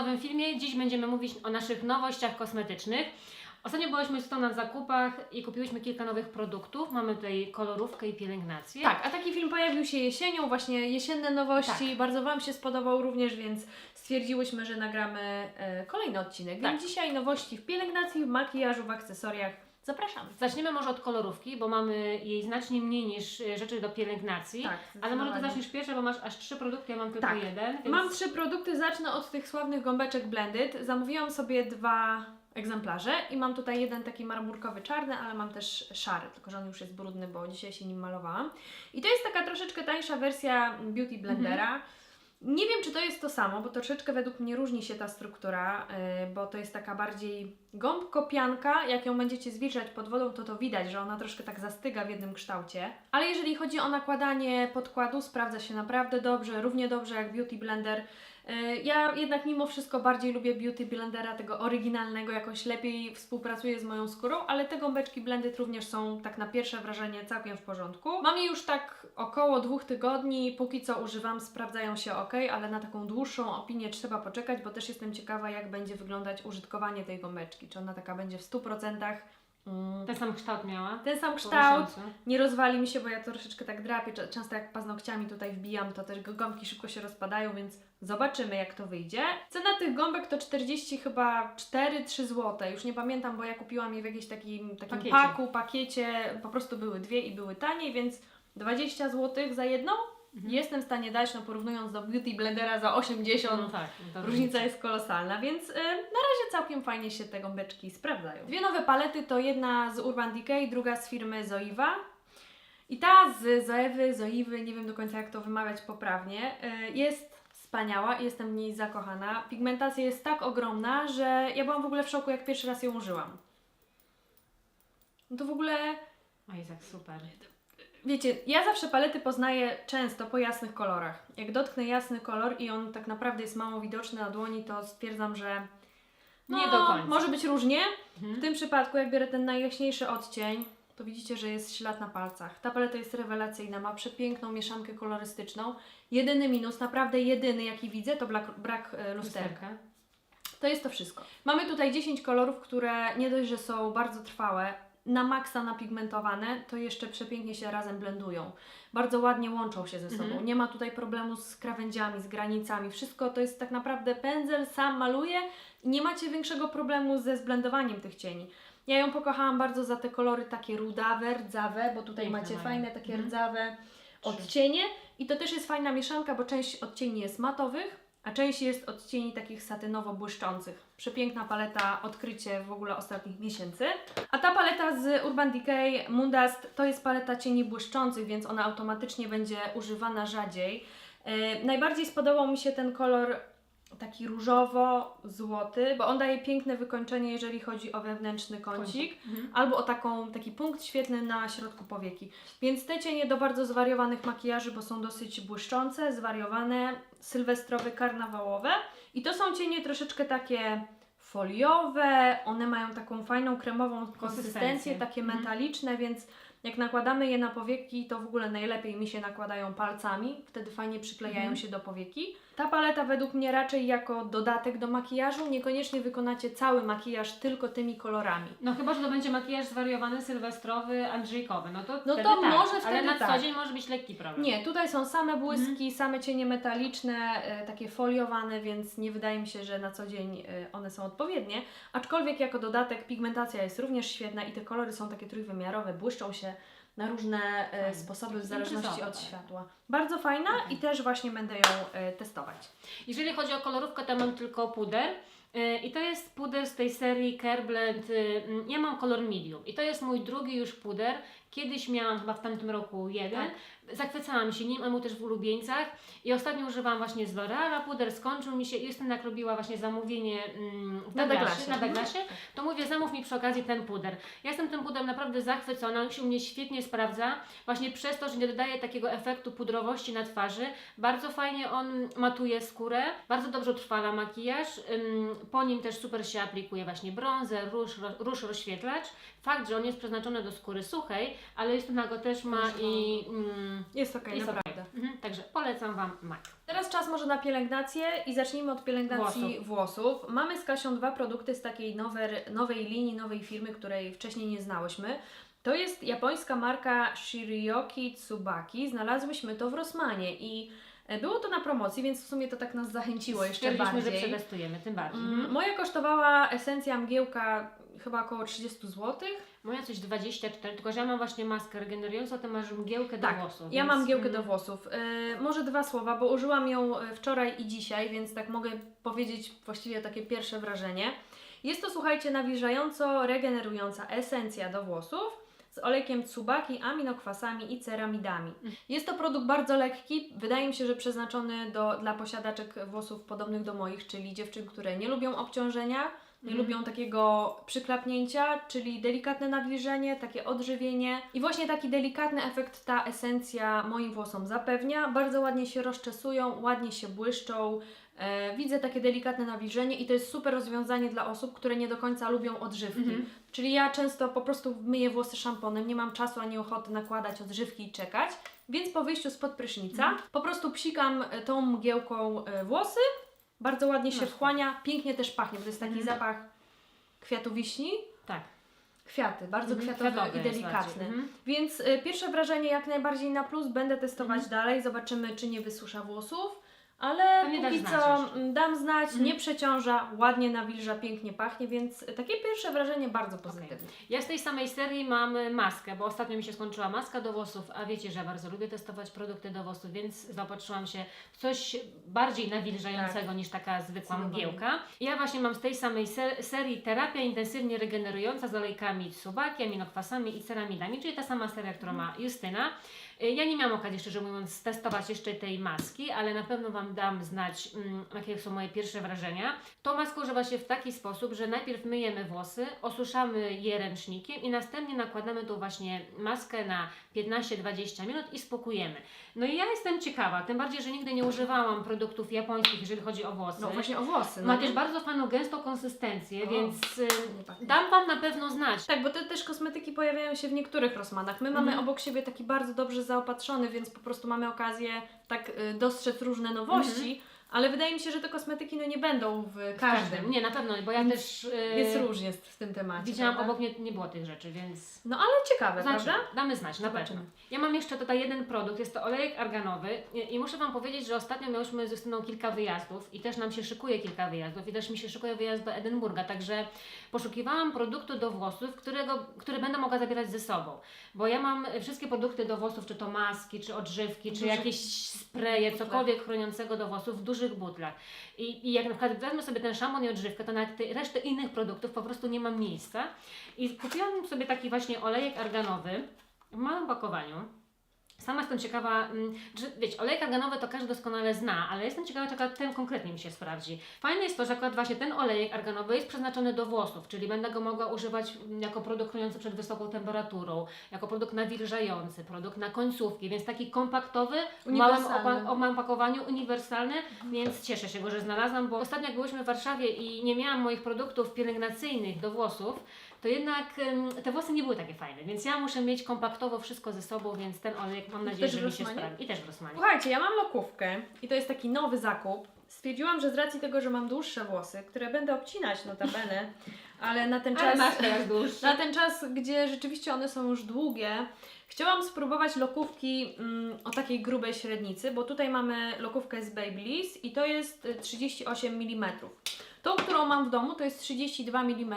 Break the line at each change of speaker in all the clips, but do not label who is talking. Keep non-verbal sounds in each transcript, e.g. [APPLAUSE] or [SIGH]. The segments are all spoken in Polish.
nowym filmie. Dziś będziemy mówić o naszych nowościach kosmetycznych. Ostatnio byłyśmy z na zakupach i kupiłyśmy kilka nowych produktów. Mamy tutaj kolorówkę i pielęgnację.
Tak, a taki film pojawił się jesienią, właśnie jesienne nowości.
Tak.
Bardzo Wam się spodobał również, więc stwierdziłyśmy, że nagramy e, kolejny odcinek.
Tak.
Więc dzisiaj nowości w pielęgnacji, w makijażu, w akcesoriach. Zapraszamy.
Zaczniemy może od kolorówki, bo mamy jej znacznie mniej niż e, rzeczy do pielęgnacji.
Tak,
Ale może ty zaczniesz pierwsze, bo masz aż trzy produkty, ja mam tylko
Tak.
jeden. Więc...
Mam trzy produkty, zacznę od tych sławnych gąbeczek Blended. Zamówiłam sobie dwa egzemplarze i mam tutaj jeden taki marmurkowy czarny, ale mam też szary, tylko że on już jest brudny, bo dzisiaj się nim malowałam. I to jest taka troszeczkę tańsza wersja Beauty Blendera. Nie wiem, czy to jest to samo, bo troszeczkę według mnie różni się ta struktura, yy, bo to jest taka bardziej gąbko-pianka. Jak ją będziecie zwilżać pod wodą, to to widać, że ona troszkę tak zastyga w jednym kształcie. Ale jeżeli chodzi o nakładanie podkładu, sprawdza się naprawdę dobrze, równie dobrze jak Beauty Blender. Yy, Ja jednak mimo wszystko bardziej lubię Beauty Blendera, tego oryginalnego, jakoś lepiej współpracuje z moją skórą, ale te gąbeczki Blended również są tak na pierwsze wrażenie całkiem w porządku. Mam je już tak około dwóch tygodni, póki co używam, sprawdzają się ok, ale na taką dłuższą opinię trzeba poczekać, bo też jestem ciekawa jak będzie wyglądać użytkowanie tej gąbeczki, czy ona taka będzie w 100% mm,
Ten sam kształt miała.
ten sam kształt, nie rozwali mi się, bo ja to troszeczkę tak drapię. Często jak paznokciami tutaj wbijam, to też gąbki szybko się rozpadają, więc zobaczymy jak to wyjdzie. Cena tych gąbek to 40 chyba 4-3 zł. Już nie pamiętam, bo ja kupiłam je w jakimś takim, takim
Pakiecie.
paku, pakiecie. Po prostu były dwie i były taniej, więc 20 zł za jedną
Mhm.
jestem w stanie dać, no porównując do Beauty Blendera za 80
No tak. to
Różnica jest kolosalna, więc y, na razie całkiem fajnie się te gąbeczki sprawdzają. Dwie nowe palety to jedna z Urban Decay, druga z firmy Zoiva. I ta z Zoewy, Zoiwy, nie wiem do końca jak to wymawiać poprawnie, y, jest wspaniała i jestem w niej zakochana. Pigmentacja jest tak ogromna, że ja byłam w ogóle w szoku jak pierwszy raz ją użyłam. No to w ogóle
O Izak, super.
Wiecie, ja zawsze palety poznaję często po jasnych kolorach. Jak dotknę jasny kolor i on tak naprawdę jest mało widoczny na dłoni, to stwierdzam, że no,
Nie do końca.
może być różnie. W
Mhm.
tym przypadku, jak biorę ten najjaśniejszy odcień, to widzicie, że jest ślad na palcach. Ta paleta jest rewelacyjna, ma przepiękną mieszankę kolorystyczną. Jedyny minus, naprawdę jedyny jaki widzę, to brak, brak e. Lusterka. To jest to wszystko. Mamy tutaj 10 kolorów, które nie dość, że są bardzo trwałe, na maksa napigmentowane, to jeszcze przepięknie się razem blendują. Bardzo ładnie łączą się ze sobą.
Mhm.
Nie ma tutaj problemu z krawędziami, z granicami. Wszystko to jest tak naprawdę pędzel, sam maluje i nie macie większego problemu ze zblendowaniem tych cieni. Ja ją pokochałam bardzo za te kolory takie rudawe, rdzawe, bo tutaj
Piękne
macie
mają.
fajne takie
Mhm.
rdzawe odcienie i to też jest fajna mieszanka, bo część odcieni jest matowych, a część jest odcieni takich satynowo-błyszczących. Przepiękna paleta, odkrycie w ogóle ostatnich miesięcy. A ta paleta z Urban Decay Mundast to jest paleta cieni błyszczących, więc ona automatycznie będzie używana rzadziej. E, najbardziej spodobał mi się ten kolor taki różowo-złoty, bo on daje piękne wykończenie, jeżeli chodzi o wewnętrzny kącik
Mhm.
albo o taką, taki punkt świetny na środku powieki. Więc te cienie do bardzo zwariowanych makijaży, bo są dosyć błyszczące, zwariowane, sylwestrowe, karnawałowe. I to są cienie troszeczkę takie foliowe, one mają taką fajną kremową konsystencję, takie
Mhm.
metaliczne, więc jak nakładamy je na powieki, to w ogóle najlepiej mi się nakładają palcami, wtedy fajnie przyklejają
Mhm.
się do powieki. Ta paleta według mnie raczej jako dodatek do makijażu, niekoniecznie wykonacie cały makijaż tylko tymi kolorami.
No chyba, że to będzie makijaż zwariowany, sylwestrowy, andrzejkowy. No to,
No
wtedy
to
tak.
może
Ale
wtedy
na
tak.
co dzień może być lekki problem.
Nie, tutaj są same błyski,
Mhm.
same cienie metaliczne, e, takie foliowane, więc nie wydaje mi się, że na co dzień e, one są odpowiednie. Aczkolwiek jako dodatek pigmentacja jest również świetna i te kolory są takie trójwymiarowe, błyszczą się na różne e, sposoby w zależności od światła. Bardzo fajna
Okej.
i też właśnie będę ją e, testować.
Jeżeli chodzi o kolorówkę, to mam tylko puder. Yy, I to jest puder z tej serii Care Blend. yy, mm, Ja mam kolor medium. I to jest mój drugi już puder. Kiedyś miałam chyba w tamtym roku jeden.
Tak.
Zachwycałam się nim, a był też w ulubieńcach. I ostatnio używałam właśnie z L'Oreala puder, skończył mi się i jestem jak robiła właśnie zamówienie mm, w
Na
Douglasie. na Douglasie, to mówię zamów mi przy okazji ten puder. Ja jestem tym puderem naprawdę zachwycona, on się u mnie świetnie sprawdza, właśnie przez to, że nie dodaje takiego efektu pudrowości na twarzy. Bardzo fajnie on matuje skórę, bardzo dobrze utrwala makijaż, po nim też super się aplikuje właśnie bronzer, róż, róż rozświetlacz. Fakt, że on jest przeznaczony do skóry suchej, ale jest go też ma i mm,
Jest okej,
Jest
naprawdę.
Mhm, także polecam Wam MAC.
Teraz czas może na pielęgnację i zacznijmy od pielęgnacji włosów. Mamy z Kasią dwa produkty z takiej nowej, nowej linii, nowej firmy, której wcześniej nie znałyśmy. To jest japońska marka Shirioki Tsubaki. Znalazłyśmy to w Rossmanie i e, było to na promocji, więc w sumie to tak nas zachęciło jeszcze
Stwierdziliśmy, że
bardziej.
przetestujemy, tym bardziej.
Mm. Moja kosztowała esencja mgiełka chyba około 30 zł.
Moja coś 24, tylko że ja mam właśnie maskę regenerującą, a Ty masz mgiełkę do
Tak,
włosów.
Ja
więc,
mam mgiełkę
mm,
do włosów. E, może dwa słowa, bo użyłam ją e, wczoraj i dzisiaj, więc tak mogę powiedzieć właściwie takie pierwsze wrażenie. Jest to, słuchajcie, nawilżająco regenerująca esencja do włosów z olejkiem tsubaki, aminokwasami i ceramidami. Jest to produkt bardzo lekki, wydaje mi się, że przeznaczony do, dla posiadaczek włosów podobnych do moich, czyli dziewczyn, które nie lubią obciążenia, nie lubią takiego przyklapnięcia, czyli delikatne nawilżenie, takie odżywienie. I właśnie taki delikatny efekt ta esencja moim włosom zapewnia. Bardzo ładnie się rozczesują, ładnie się błyszczą. E, widzę takie delikatne nawilżenie i to jest super rozwiązanie dla osób, które nie do końca lubią odżywki.
Mhm.
Czyli ja często po prostu myję włosy szamponem, nie mam czasu ani ochoty nakładać odżywki i czekać, więc po wyjściu spod prysznica
Mhm.
po prostu psikam tą mgiełką e, włosy, bardzo ładnie się wchłania, pięknie też pachnie, bo to jest taki
Mhm.
zapach kwiatu wiśni.
Tak.
Kwiaty, bardzo
Mhm,
kwiatowe
kwiatowy
i
bardziej, mhm.
Więc y, pierwsze wrażenie jak najbardziej na plus, będę testować
Mhm.
dalej, zobaczymy czy nie wysusza włosów. Ale
Pewnie
póki co mm, dam znać,
Mhm.
nie przeciąża, ładnie nawilża, pięknie pachnie, więc takie pierwsze wrażenie bardzo pozytywne.
Ja z tej samej serii mam maskę, bo ostatnio mi się skończyła maska do włosów, a wiecie, że ja bardzo lubię testować produkty do włosów, więc zaopatrzyłam się w coś bardziej nawilżającego niż taka zwykła
Tak.
Mgiełka. Ja właśnie mam z tej samej se- serii terapia intensywnie regenerująca z olejkami subaki, aminokwasami i ceramidami, czyli ta sama seria, którą ma Justyna. Y, Ja nie miałam okazji, szczerze mówiąc, testować jeszcze tej maski, ale na pewno Wam dam znać, mm, jakie są moje pierwsze wrażenia. To maska używa się w taki sposób, że najpierw myjemy włosy, osuszamy je ręcznikiem i następnie nakładamy tą właśnie maskę na 15-20 minut i spokujemy. No i ja jestem ciekawa, tym bardziej, że nigdy nie używałam produktów japońskich, jeżeli chodzi o włosy.
No właśnie o włosy.
Ma
no.
też bardzo fajną, gęstą konsystencję,
O,
więc y, dam Wam na pewno znać.
Tak, bo te też kosmetyki pojawiają się w niektórych Rossmanach. My mamy
Mhm.
obok siebie taki bardzo dobrze zaopatrzony, więc po prostu mamy okazję tak y, dostrzec różne nowości, ale wydaje mi się, że te kosmetyki no nie będą w każdym.
Nie, na pewno, bo ja też y,
Jest róż jest w tym temacie.
widziałam,
prawda?
obok mnie nie było tych rzeczy, więc...
No ale ciekawe,
Znaczy,
prawda?
damy znać, na pewno. Ja mam jeszcze tutaj jeden produkt, jest to olejek arganowy i, i muszę Wam powiedzieć, że ostatnio miałyśmy z Justyną kilka wyjazdów i też nam się szykuje kilka wyjazdów i też mi się szykuje wyjazd do Edynburga, także poszukiwałam produktu do włosów, którego, które będę mogła zabierać ze sobą, bo ja mam wszystkie produkty do włosów, czy to maski, czy odżywki, czy
Duże
jakieś spreje, cokolwiek chroniącego do włosów w dużych butlach. I, I jak na przykład wezmę sobie ten szampon i odżywkę, to na resztę innych produktów po prostu nie mam miejsca. I kupiłam sobie taki właśnie olejek arganowy w małym pakowaniu. Sama jestem ciekawa, mm, że wiecie, olejek arganowy to każdy doskonale zna, ale jestem ciekawa, czy akurat ten konkretnie mi się sprawdzi. Fajne jest to, że akurat właśnie ten olejek arganowy jest przeznaczony do włosów, czyli będę go mogła używać mm, jako produkt chroniący przed wysoką temperaturą, jako produkt nawilżający, produkt na końcówki, więc taki kompaktowy, w małym, opa- o małym pakowaniu, uniwersalny, więc cieszę się go, że znalazłam, bo ostatnio jak byłyśmy w Warszawie i nie miałam moich produktów pielęgnacyjnych do włosów, to jednak te włosy nie były takie fajne, więc ja muszę mieć kompaktowo wszystko ze sobą, więc ten olejek mam nadzieję, że mi się sprawdzi. I też w Rosmanie.
Słuchajcie, ja mam lokówkę i to jest taki nowy zakup. Stwierdziłam, że z racji tego, że mam dłuższe włosy, które będę obcinać notabene, [LAUGHS] ale na ten
Ale
czas... Na ten czas, gdzie rzeczywiście one są już długie, chciałam spróbować lokówki mm, o takiej grubej średnicy, bo tutaj mamy lokówkę z Babyliss i to jest y, 38 mm. Tą, którą mam w domu, to jest 32 mm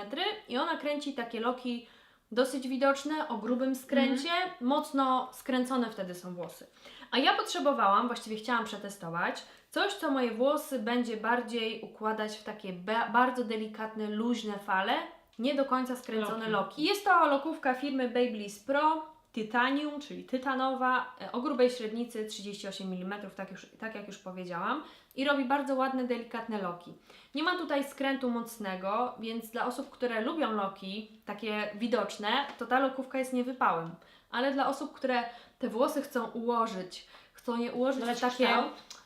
i ona kręci takie loki dosyć widoczne, o grubym skręcie, mocno skręcone wtedy są włosy. A ja potrzebowałam, właściwie chciałam przetestować, coś, co moje włosy będzie bardziej układać w takie ba- bardzo delikatne, luźne fale, nie do końca skręcone
Loki.
loki. Jest to lokówka firmy Babyliss Pro Titanium, czyli tytanowa, e, o grubej średnicy 38 mm, tak, już, tak jak już powiedziałam, i robi bardzo ładne, delikatne loki. Nie ma tutaj skrętu mocnego, więc dla osób, które lubią loki, takie widoczne, to ta lokówka jest niewypałem. Ale dla osób, które te włosy chcą ułożyć, chcą je ułożyć w takie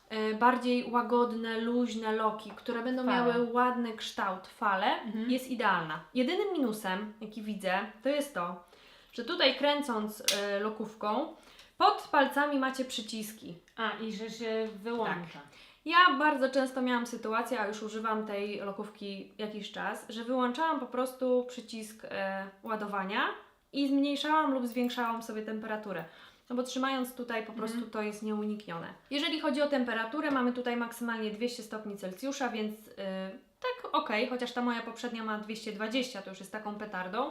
e, bardziej łagodne, luźne loki, które będą
Fale.
miały ładny kształt, fale,
Mhm.
jest idealna. Jedynym minusem, jaki widzę, to jest to, że tutaj kręcąc e, lokówką, Pod palcami macie przyciski.
A, i że się wyłącza.
Ja bardzo często miałam sytuację, a już używam tej lokówki jakiś czas, że wyłączałam po prostu przycisk e, ładowania i zmniejszałam lub zwiększałam sobie temperaturę. No bo trzymając tutaj po prostu
Mhm.
to jest nieuniknione. Jeżeli chodzi o temperaturę, mamy tutaj maksymalnie 200 stopni Celsjusza, więc e, tak okej, chociaż ta moja poprzednia ma 220, to już jest taką petardą.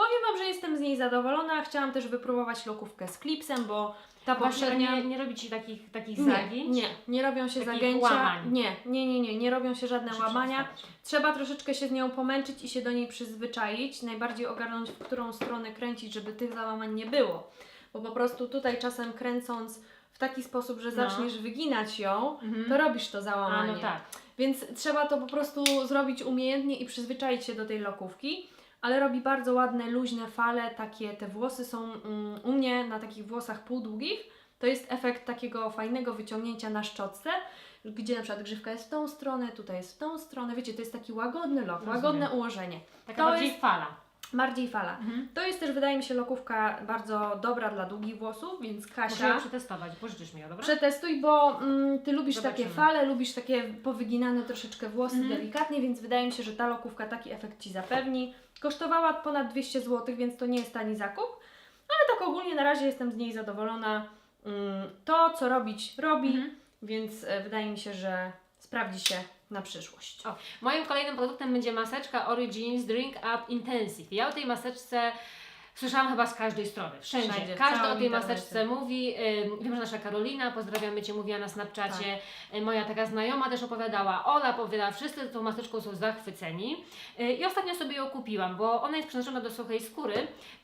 Powiem Wam, że jestem z niej zadowolona. Chciałam też wypróbować lokówkę z klipsem, bo ta
Właśnie
poprzednia...
nie, nie robi Ci takich, takich
Nie,
zagięć?
nie, nie robią się
Takich
zagięcia.
łamań.
Nie, nie, nie, nie, nie robią się żadne
Muszę
łamania. Trzeba troszeczkę się z nią pomęczyć i się do niej przyzwyczaić. Najbardziej ogarnąć, w którą stronę kręcić, żeby tych załamań nie było. Bo po prostu tutaj czasem kręcąc w taki sposób, że
No.
zaczniesz wyginać ją,
Mhm.
to robisz to
A,
załamanie.
no tak.
Więc trzeba to po prostu zrobić umiejętnie i przyzwyczaić się do tej lokówki. Ale robi bardzo ładne, luźne fale, takie te włosy są mm, u mnie na takich włosach półdługich. To jest efekt takiego fajnego wyciągnięcia na szczotce, gdzie na przykład grzywka jest w tą stronę, tutaj jest w tą stronę. Wiecie, to jest taki łagodny lok,
Rozumiem.
łagodne ułożenie.
Taka
To
bardziej
jest-
fala.
Bardziej fala.
Mhm.
To jest też, wydaje mi się, lokówka bardzo dobra dla długich włosów, więc
Muszę ją
Kasia,
przetestować. Pożyczysz mi ją, dobra?
przetestuj, bo mm, Ty lubisz takie
Zobaczymy.
fale, lubisz takie powyginane troszeczkę włosy
Mhm.
delikatnie, więc wydaje mi się, że ta lokówka taki efekt Ci zapewni. Kosztowała ponad 200 zł, więc to nie jest tani zakup, ale tak ogólnie na razie jestem z niej zadowolona. Mm, To, co robić, robi,
Mhm.
więc e, wydaje mi się, że sprawdzi się na przyszłość.
O, moim kolejnym produktem będzie maseczka Origins Drink Up Intensive. Ja o tej maseczce słyszałam chyba z każdej strony, wszędzie.
Wszędzie,
Każdy
całym
o tej
internecie.
maseczce mówi. Ym, wiem, że nasza Karolina, pozdrawiamy Cię, mówiła na Snapchacie. Y, Moja taka znajoma też opowiadała. Ola opowiadała, wszyscy tą maseczką są zachwyceni. Y, I ostatnio sobie ją kupiłam, bo ona jest przeznaczona do suchej skóry,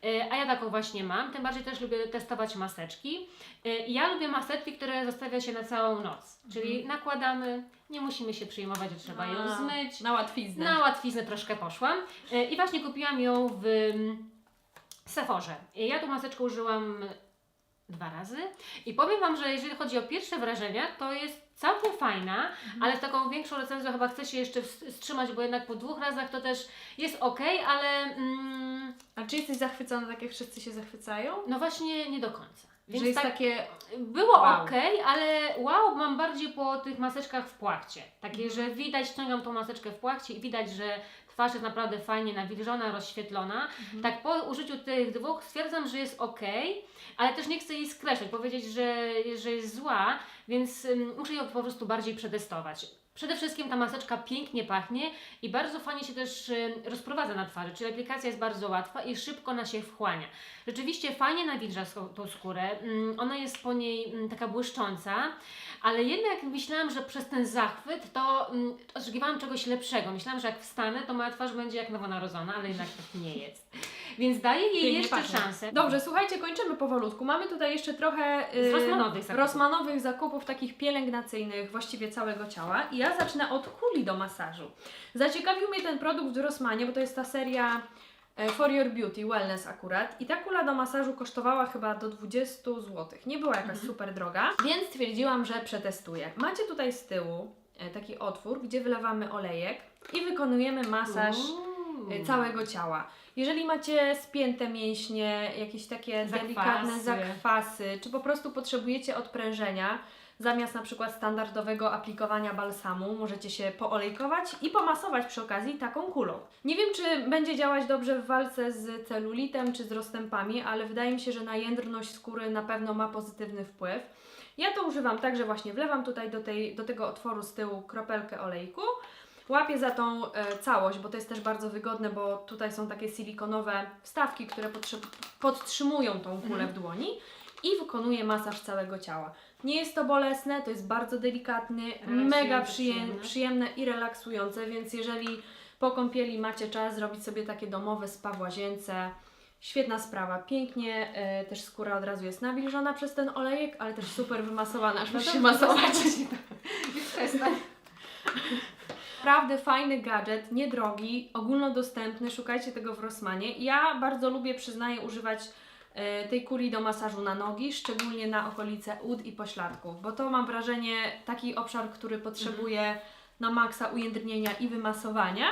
y, a ja taką właśnie mam. Tym bardziej też lubię testować maseczki. Y, Ja lubię maseczki, które zostawia się na całą noc. Czyli nakładamy, nie musimy się przejmować, że trzeba ją
A,
zmyć.
Na łatwiznę.
Na łatwiznę troszkę poszłam E, i właśnie kupiłam ją w mm, Sephorze. E, Ja tą maseczkę użyłam dwa razy i powiem Wam, że jeżeli chodzi o pierwsze wrażenia, to jest całkiem fajna, ale z taką większą recenzją chyba chcę się jeszcze wst- wstrzymać, bo jednak po dwóch razach to też jest ok, ale mm,
A czy jesteś zachwycona tak jak wszyscy się zachwycają?
no właśnie nie do końca. Więc
że jest
tak,
takie
było
Wow.
ok, ale wow mam bardziej po tych maseczkach w płachcie. Takie,
Mhm.
że widać, ściągam tą maseczkę w płachcie i widać, że twarz jest naprawdę fajnie nawilżona, rozświetlona.
Mhm.
Tak po użyciu tych dwóch stwierdzam, że jest ok, ale też nie chcę jej skreślać, powiedzieć, że, że jest zła, więc ym, muszę ją po prostu bardziej przetestować. Przede wszystkim ta maseczka pięknie pachnie i bardzo fajnie się też ym, rozprowadza na twarzy, czyli aplikacja jest bardzo łatwa i szybko na się wchłania. Rzeczywiście fajnie nawilża tą skórę, ym, ona jest po niej ym, taka błyszcząca, ale jednak myślałam, że przez ten zachwyt to ym, oczekiwałam czegoś lepszego. Myślałam, że jak wstanę, to moja twarz będzie jak nowonarodzona, ale jednak tak nie jest. Więc daję jej
Pięknie
jeszcze
pachnie.
szansę.
Dobrze, słuchajcie, kończymy powolutku. Mamy tutaj jeszcze trochę y,
Z Rossmanowych zakupów.
Rossmanowych zakupów takich pielęgnacyjnych właściwie całego ciała. I ja zacznę od kuli do masażu. Zaciekawił mnie ten produkt w Rossmanie, bo to jest ta seria e, For Your Beauty, Wellness akurat. I ta kula do masażu kosztowała chyba do 20 zł. Nie była jakaś
Mhm.
super droga, więc stwierdziłam, że przetestuję. Macie tutaj z tyłu e, taki otwór, gdzie wylewamy olejek i wykonujemy masaż
Uuu.
y, całego ciała. Jeżeli macie spięte mięśnie, jakieś takie
Zakwasy.
delikatne zakwasy, czy po prostu potrzebujecie odprężenia, zamiast na przykład standardowego aplikowania balsamu, możecie się poolejkować i pomasować przy okazji taką kulą. Nie wiem, czy będzie działać dobrze w walce z celulitem czy z rozstępami, ale wydaje mi się, że na jędrność skóry na pewno ma pozytywny wpływ. Ja to używam tak, że właśnie wlewam tutaj do, tej, do tego otworu z tyłu kropelkę olejku, Łapię za tą e, całość, bo to jest też bardzo wygodne, bo tutaj są takie silikonowe wstawki, które podtrzymują tą kulę
Mhm.
w dłoni i wykonuję masaż całego ciała. Nie jest to bolesne, to jest bardzo delikatny, mega przyjem-
przyjemne.
przyjemne i relaksujące, więc jeżeli po kąpieli macie czas zrobić sobie takie domowe spa w łazience, świetna sprawa. Pięknie e, też skóra od razu jest nawilżona przez ten olejek, ale też super wymasowana, aż
No
się [LAUGHS] masować.
Przestań.
Naprawdę fajny gadżet, niedrogi, ogólnodostępny, szukajcie tego w Rossmanie. Ja bardzo lubię, przyznaję, używać e, tej kuli do masażu na nogi, szczególnie na okolice ud i pośladków, bo to mam wrażenie taki obszar, który potrzebuje na maksa ujędrnienia i wymasowania.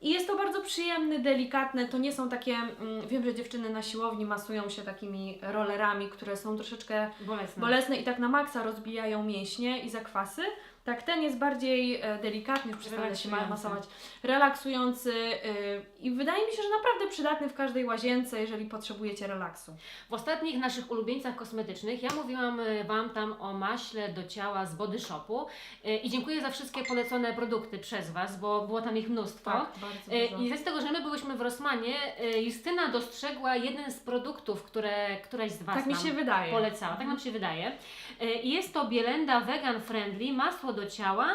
I jest to bardzo przyjemny, delikatne. To nie są takie. Mm, wiem, że dziewczyny na siłowni masują się takimi rollerami, które są troszeczkę
Bolesne.
bolesne i tak na maksa rozbijają mięśnie i zakwasy. Tak, ten jest bardziej e, delikatny, już przestanę się masować, relaksujący y, i wydaje mi się, że naprawdę przydatny w każdej łazience, jeżeli potrzebujecie relaksu.
W ostatnich naszych ulubieńcach kosmetycznych ja mówiłam y, Wam tam o maśle do ciała z Body Shopu i dziękuję za wszystkie polecone produkty przez Was, bo było tam ich mnóstwo.
bardzo
Y,
dużo.
I z tego, że my byłyśmy w Rossmanie, y, Justyna dostrzegła jeden z produktów, które któraś z Was
Tak mi się wydaje.
polecała, tak nam się wydaje. Jest to Bielenda Vegan Friendly, masło do ciała,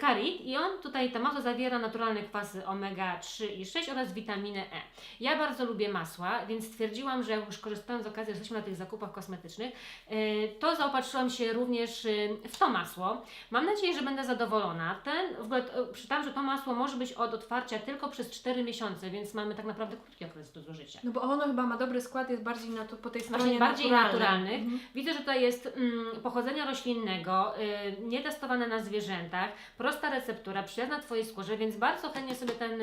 Karit i on tutaj, to masło zawiera naturalne kwasy omega-3 i 6 oraz witaminę E. Ja bardzo lubię masła, więc stwierdziłam, że już korzystając z okazji, że jesteśmy na tych zakupach kosmetycznych, y, to zaopatrzyłam się również y, w to masło. Mam nadzieję, że będę zadowolona. Ten, w ogóle y, przytam, że to masło może być od otwarcia tylko przez 4 miesiące, więc mamy tak naprawdę krótki okres do zużycia.
No bo ono chyba ma dobry skład, jest bardziej na to, po tej stronie
Właśnie bardziej
naturalnej.
naturalnych.
Mhm.
Widzę, że tutaj jest mm, pochodzenia roślinnego, y, nietestowane na zwierzętach, prosta receptura, przyjazna Twojej skórze, więc bardzo chętnie sobie ten,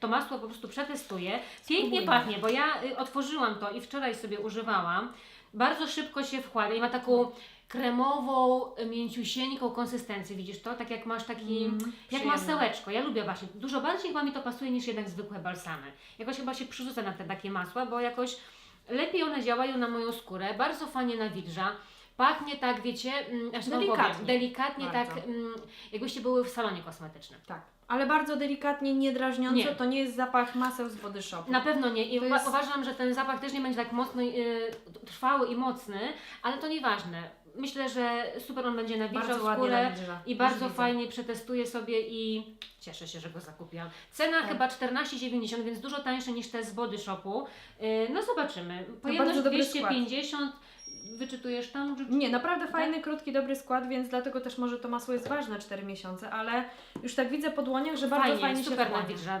to masło po prostu przetestuję. Pięknie
Spróbujmy.
pachnie, bo ja y, otworzyłam to i wczoraj sobie używałam. Bardzo szybko się wkłada i ma taką kremową, mięciusieńką konsystencję, widzisz to? Tak jak masz taki,
Mm,
jak masełeczko. Ja lubię właśnie, dużo bardziej chyba mi to pasuje niż jednak zwykłe balsamy. Jakoś chyba się przyrzucę na te takie masła, bo jakoś lepiej one działają na moją skórę, bardzo fajnie nawilża. Pachnie tak, wiecie, mm, aż
Delikatnie.
powiem, delikatnie
Bardzo.
tak, mm, jakbyście były w salonie kosmetycznym.
Tak, ale bardzo delikatnie, nie drażniąco.
Nie.
To nie jest zapach maseł z Body Shopu.
Na pewno nie i
To
uwa-
jest-
uważam, że ten zapach też nie będzie tak mocno y, trwały i mocny, ale to nieważne. Myślę, że super on będzie nawilżał
bardzo ładnie
skórę
nawilża.
i
Już
bardzo
widzę.
fajnie przetestuję sobie i cieszę się, że go zakupiłam. Cena
Tak.
chyba 14,90, więc dużo tańsze niż te z Body Shopu. Y, No zobaczymy.
bardzo
Pojemność
dobry
250, wyczytujesz tam? Czy...
Nie, naprawdę
Tak?
fajny, krótki, dobry skład, więc dlatego też może to masło jest ważne 4 miesiące, ale już tak widzę po dłoniach, że bardzo fajnie, się
super
wchłania.
nawilża.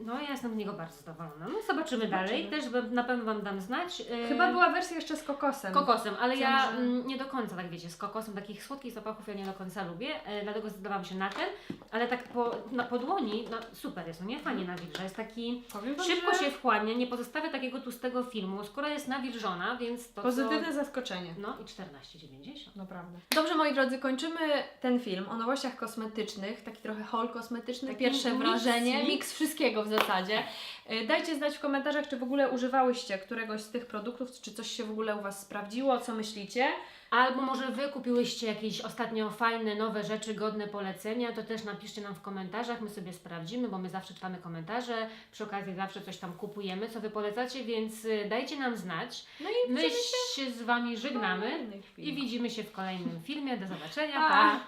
No ja jestem z niego bardzo zadowolona. No zobaczymy, dalej. Też wam- na pewno Wam dam znać. Y,
Chyba była wersja jeszcze z kokosem.
Kokosem, ale ja mm, nie do końca, tak wiecie, z kokosem takich słodkich zapachów ja nie do końca lubię, e, dlatego zdecydowałam się na ten, ale tak po, na, po dłoni, no super jest, no nie? Fajnie nawilża, jest taki,
Powiem wam,
szybko
że
się wchłania, nie pozostawia takiego tłustego filmu, skóra jest nawilżona, więc to
Pozytywne
co...
zaskoczenie.
No i 14,90.
Naprawdę. Dobrze, moi drodzy, kończymy ten film o nowościach kosmetycznych, taki trochę haul kosmetyczny,
Taki
pierwsze wrażenie,
mix.
miks wszystkiego w zasadzie. Y, Dajcie znać w komentarzach, czy w ogóle używałyście któregoś z tych produktów, czy coś się w ogóle u Was sprawdziło, co myślicie.
Albo może Wy kupiłyście jakieś ostatnio fajne, nowe rzeczy, godne polecenia, to też napiszcie nam w komentarzach, my sobie sprawdzimy, bo my zawsze czytamy komentarze, przy okazji zawsze coś tam kupujemy, co Wy polecacie, więc y, dajcie nam znać.
No i
My
widzimy
się z Wami żegnamy i widzimy się w kolejnym filmie. Do zobaczenia.
Pa!
pa.